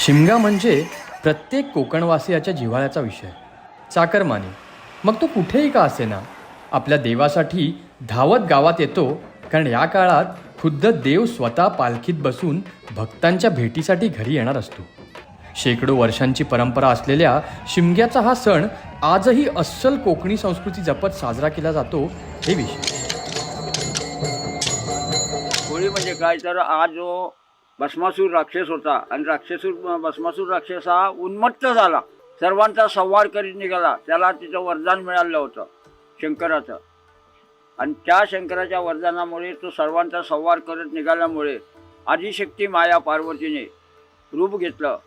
शिमगा म्हणजे प्रत्येक कोकणवासियाच्या जिव्हाळ्याचा विषय. चाकरमाने मग तो कुठेही का असेना? आपल्या देवासाठी धावत गावात येतो कारण या काळात खुद्द देव स्वतः पालखीत बसून भक्तांच्या भेटीसाठी घरी येणार असतो. शेकडो वर्षांची परंपरा असलेल्या शिमग्याचा हा सण आजही अस्सल कोकणी संस्कृती जपत साजरा केला जातो हे विषय होळी म्हणजे काय? तर आज भस्मासूर राक्षस होता. आणि राक्षसूर भस्मासूर राक्षस हा उन्मत्त झाला. सर्वांचा संवार करीत निघाला. त्याला तिचं वरदान मिळालं होतं शंकराचं. आणि त्या शंकराच्या वरदानामुळे तो सर्वांचा संवार करत निघाल्यामुळे आदिशक्ती माया पार्वतीने रूप घेतलं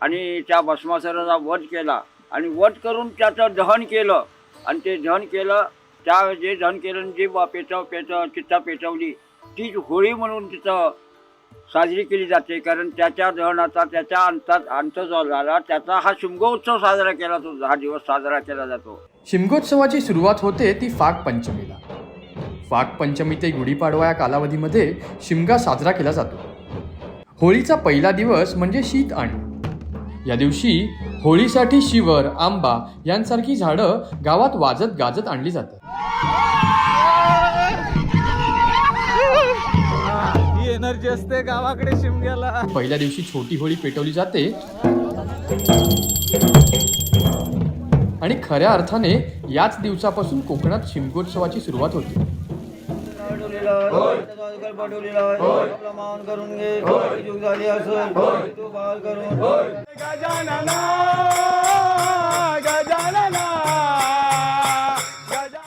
आणि त्या भस्मासुराचा वध केला. आणि वध करून त्याचं दहन केलं. आणि ते दहन केलं त्या जे दहन केलं आणि जी बा पेटव पेट चित्ता पेटवली तीच होळी म्हणून तिथं साजरी केली जाते. कारण त्याच्या दहनाचा त्याच्या अंतात अंत जो झाला त्याचा हा शिमगोत्सव साजरा केला जातो. हा दिवस साजरा केला जातो. शिमगोत्सवाची सुरुवात होते ती फाग पंचमीला. फाग पंचमी ते गुढीपाडवा या कालावधीमध्ये शिमगा साजरा केला जातो. होळीचा पहिला दिवस म्हणजे शीत आणि. या दिवशी होळीसाठी शिवर आंबा यांसारखी झाडं गावात वाजत गाजत आणली जातात. एनर्जी असते गावाकडे शिमग्याला. पहिल्या दिवशी छोटी होळी पेटवली जाते. आणि खऱ्या अर्थाने याच दिवसापासून कोकणात शिमगोत्सवाची सुरुवात होते.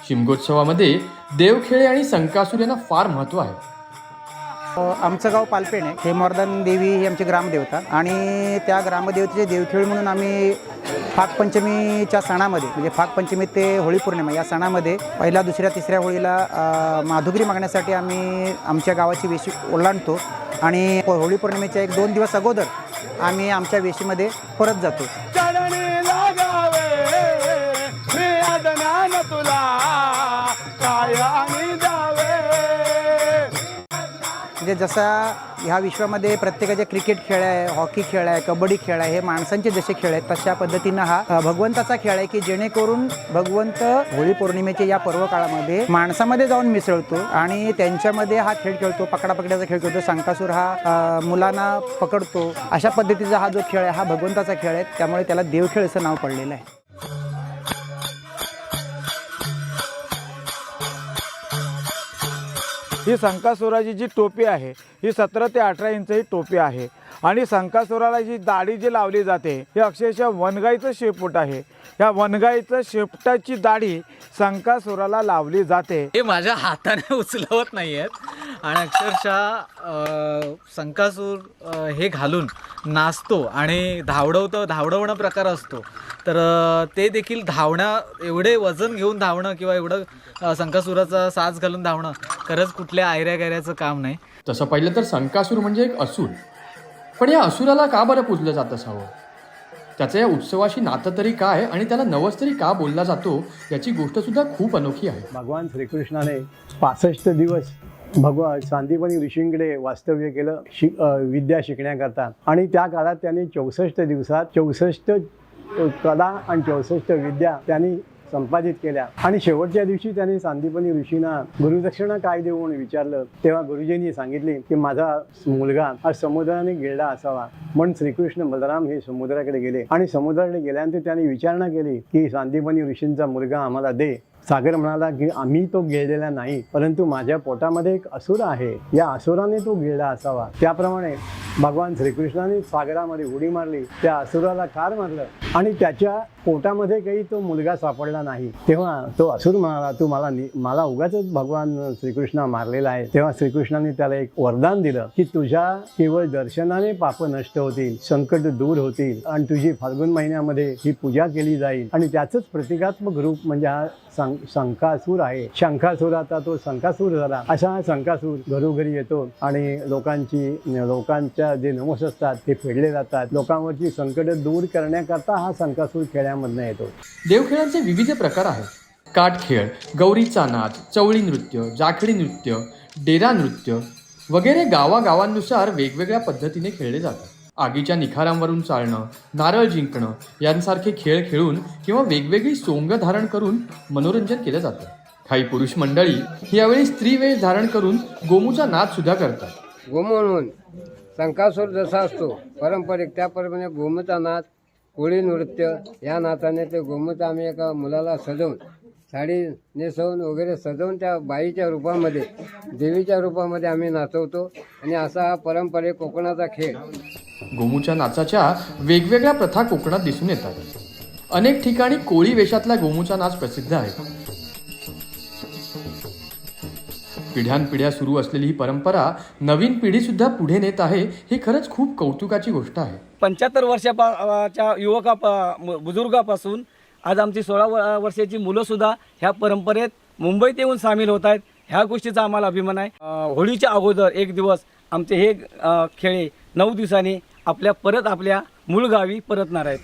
शिमगोत्सवामध्ये देवखेळे आणि संकासुर यांना फार महत्त्व आहे. आमचं गाव पालपेण आहे. हेमवर्धन देवी ही आमची ग्रामदेवता. आणि त्या ग्रामदेवतेचे देवखेळ म्हणून आम्ही फागपंचमीच्या सणामध्ये म्हणजे फागपंचमी ते होळी पौर्णिमा या सणामध्ये पहिल्या दुसऱ्या तिसऱ्या होळीला माधुगिरी मागण्यासाठी आम्ही आमच्या गावाची वेशी ओलांडतो. आणि होळी पौर्णिमेच्या एक दोन दिवस अगोदर आम्ही आमच्या वेशीमध्ये परत जातो. म्हणजे जसा ह्या विश्वामध्ये प्रत्येकाचे क्रिकेट खेळ आहे हॉकी खेळ आहे कबड्डी खेळ आहे हे माणसांचे जसे खेळ आहेत तशा पद्धतीनं हा भगवंताचा खेळ आहे की जेणेकरून भगवंत होळी पौर्णिमेच्या या पर्व काळामध्ये माणसामध्ये जाऊन मिसळतो आणि त्यांच्यामध्ये हा खेळ खेळतो पकडापकड्याचा खेळ खेळतो सांकासूर हा मुलांना पकडतो. अशा पद्धतीचा हा जो खेळ आहे हा भगवंताचा खेळ आहे त्यामुळे त्याला देवखेळ असं नाव पडलेलं आहे. ही संकासुराची जी टोपी आहे ही सतरा ते अठरा इंच ही टोपी आहे. आणि संकासुराला जी दाढी जी लावली जाते ही अक्षरशः वनगाईचं शेपूट आहे. या वनगाईचं शेपटाची दाढी संकासुराला लावली जाते. हे माझ्या हाताने उचलवत नाही आहेत आणि अक्षरशः संकासूर हे घालून नाचतो आणि धावडवतो धावडवणं प्रकार असतो. तर ते देखील धावण्या एवढे वजन घेऊन धावणं किंवा एवढं संकासुराचा साज घालून धावणं खरंच कुठल्या आयऱ्या गायऱ्याचं काम नाही. तसं पाहिलं तर संकासूर म्हणजे एक असुर. पण या असुराला का बरं पूजलं जात असावं? त्याचं या उत्सवाशी नातं तरी काय आणि त्याला नवस तरी का बोलला जातो याची गोष्ट सुद्धा खूप अनोखी आहे. भगवान श्रीकृष्णाने पासष्ट दिवस भगवान सांदीपनी ऋषींकडे वास्तव्य केलं शिक विद्या शिकण्याकरता. आणि त्या काळात त्यांनी चौसष्ट दिवसात चौसष्ट कला आणि चौसष्ट विद्या त्यांनी संपादित केल्या. आणि शेवटच्या दिवशी त्यांनी सांदीपनी ऋषींना गुरुदक्षिणा काय देऊ म्हणून विचारलं तेव्हा गुरुजींनी सांगितले की माझा मुलगा हा समुद्राने गेला असावा. म्हणून श्रीकृष्ण बलराम हे समुद्राकडे गेले. आणि समुद्राकडे गेल्यानंतर त्यांनी विचारणा केली की सांदीपनी ऋषींचा मुलगा आम्हाला दे. सागर म्हणाला की आम्ही तो गिळलेला नाही परंतु माझ्या पोटामध्ये एक असुर आहे. या असुराने तो गिळला असावा. त्याप्रमाणे भगवान श्रीकृष्णाने सागरामध्ये उडी मारली. त्या असुराला कार मारलं आणि त्याच्या पोटामध्ये काही तो मुलगा सापडला नाही. तेव्हा तो असुर म्हणाला तू मला मला उगाच भगवान श्रीकृष्ण मारलेला आहे. तेव्हा श्रीकृष्णाने त्याला एक वरदान दिलं की तुझ्या केवळ दर्शनाने पाप नष्ट होतील संकट दूर होतील आणि तुझी फाल्गुन महिन्यामध्ये ही पूजा केली जाईल. आणि त्याचंच प्रतिकात्मक रूप म्हणजे हा सांग शंकासूर आहे. शंखासूर आता तो शंकासूर झाला. असा हा शंकासूर घरोघरी येतो आणि लोकांची लोकांच्या जे नवस असतात ते फेडले जातात. लोकांवरची संकट दूर करण्याकरता हा शंकासूर खेळ्यामधनं येतो. देवखेळांचे विविध प्रकार आहेत. काटखेळ गौरीचा नाच चवळी नृत्य जाखडी नृत्य डेरा नृत्य वगैरे गावागावांनुसार वेगवेगळ्या पद्धतीने खेळले जातात. आगीच्या निखारांवरून चालणं नारळ जिंकणं यांसारखे खेळ खेळून किंवा वेगवेगळी सोंग धारण करून मनोरंजन केलं जातं. काही पुरुष मंडळी यावेळी स्त्री वेश धारण करून गोमूचा नाद सुद्धा करतात. गोमून संकासूर जसा असतो पारंपरिक त्याप्रमाणे गोमूचा नाच कोळी नृत्य या नाचाने ते गोमूचा आम्ही एका मुलाला सजवून साडी नेसवून वगैरे सजवून त्या बाईच्या रूपामध्ये देवीच्या रूपामध्ये आम्ही नाचवतो. आणि असा हा पारंपरिक कोकणाचा खेळ. गोमूच्या नाचाच्या वेगवेगळ्या प्रथा कोकणात दिसून येतात. अनेक ठिकाणी कोळी वेशातला गोमूचा नाच प्रसिद्ध आहे. पिढ्यानपिढ्या सुरू असलेली ही परंपरा नवीन पिढी सुद्धा पुढे नेत आहे ही खरंच खूप कौतुकाची गोष्ट आहे. पंच्याहत्तर वर्षाच्या युवका बुजुर्गापासून आज आमची सोळा वर्षाची मुलं सुद्धा ह्या परंपरेत मुंबईत येऊन सामील होत आहेत ह्या गोष्टीचा आम्हाला अभिमान आहे. होळीच्या अगोदर एक दिवस आमचे हे खेळे नऊ दिवसांनी आपल्या परत आपल्या मूळ गावी परतणार आहेत.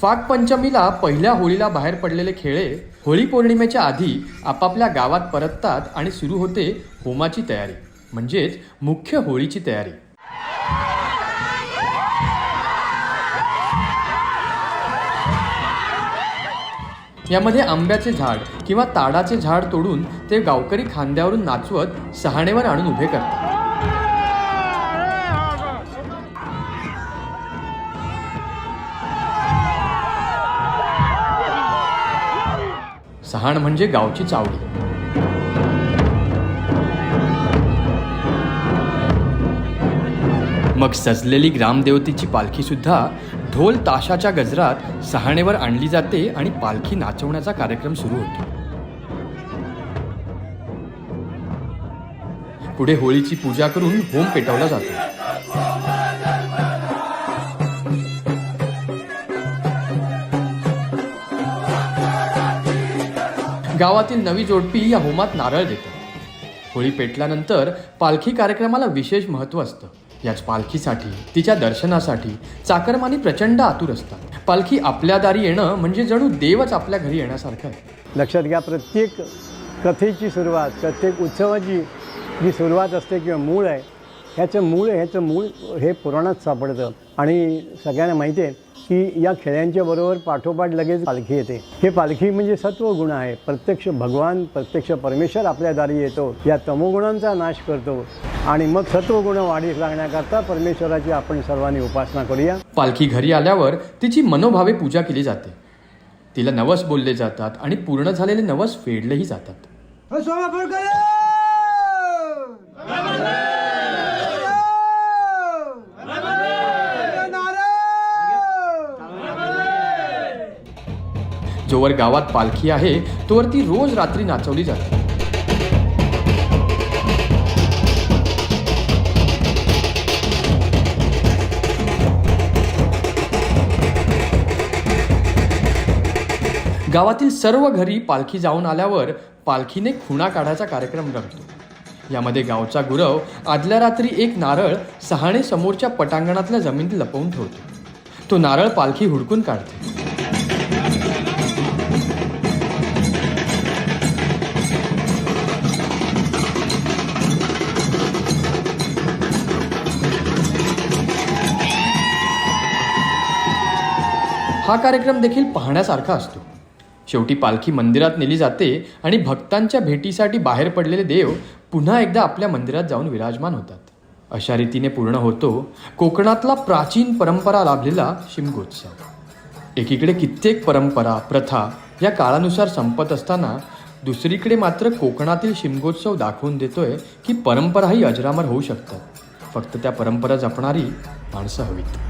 फाग पंचमीला पहिल्या होळीला बाहेर पडलेले खेळे होळी पौर्णिमेच्या आधी आपापल्या गावात परततात आणि सुरू होते होमाची तयारी म्हणजेच मुख्य होळीची तयारी. यामध्ये आंब्याचे झाड किंवा ताडाचे झाड तोडून ते गावकरी खांद्यावरून नाचवत सहाणेवर आणून उभे करतात. सहाण म्हणजे गावची चावडी. मग सजलेली ग्रामदेवतेची पालखी सुद्धा ढोल ताशाच्या गजरात सहाणेवर आणली जाते आणि पालखी नाचवण्याचा कार्यक्रम सुरू होतो. पुढे होळीची पूजा करून होम पेटवला जातो. गावातील नवी जोडपी या होमात नारळ देतात होळी पेटल्यानंतर पालखी कार्यक्रमाला विशेष महत्त्व असतं. याच पालखीसाठी तिच्या दर्शनासाठी चाकरमानी प्रचंड आतुर असतात. पालखी आपल्या दारी येणं म्हणजे जणू देवच आपल्या घरी येण्यासारखं आहे. लक्षात घ्या प्रत्येक कथेची सुरुवात प्रत्येक उत्सवाची जी सुरुवात असते किंवा मूळ आहे ह्याचं मूळ ह्याचं मूळ हे पुराणात सापडतं. आणि सगळ्यांना माहिती आहे की या खेळ्यांच्या बरोबर पाठोपाठ लगेच पालखी येते. हे पालखी म्हणजे सत्वगुण आहे. प्रत्यक्ष भगवान प्रत्यक्ष परमेश्वर आपल्या दारी येतो. या तमोगुणांचा नाश करतो. आणि मग सत्वगुण वाढीस लागण्याकरता परमेश्वराची आपण सर्वांनी उपासना करूया. पालखी घरी आल्यावर तिची मनोभावे पूजा केली जाते. तिला नवस बोलले जातात आणि पूर्ण झालेले नवस फेडलेही जातात. जोवर गावात पालखी आहे तोवर ती रोज रात्री नाचवली जाते. गावातील सर्व घरी पालखी जाऊन आल्यावर पालखीने खुणा काढायचा कार्यक्रम रंगतो. यामध्ये गावचा गुरव आदल्या रात्री एक नारळ सहाणे समोरच्या पटांगणातल्या जमिनीत लपवून ठेवतो. तो नारळ पालखी हुडकून काढते. हा कार्यक्रम देखील पाहण्यासारखा असतो. शेवटी पालखी मंदिरात नेली जाते आणि भक्तांच्या भेटीसाठी बाहेर पडलेले देव पुन्हा एकदा आपल्या मंदिरात जाऊन विराजमान होतात. अशा रीतीने पूर्ण होतो कोकणातला प्राचीन परंपरा लाभलेला शिमगोत्सव. एकीकडे कित्येक परंपरा प्रथा या काळानुसार संपत असताना दुसरीकडे मात्र कोकणातील शिमगोत्सव दाखवून देतोय की परंपराही अजरामर होऊ शकतात. फक्त त्या परंपरा जपणारी माणसं हवीत.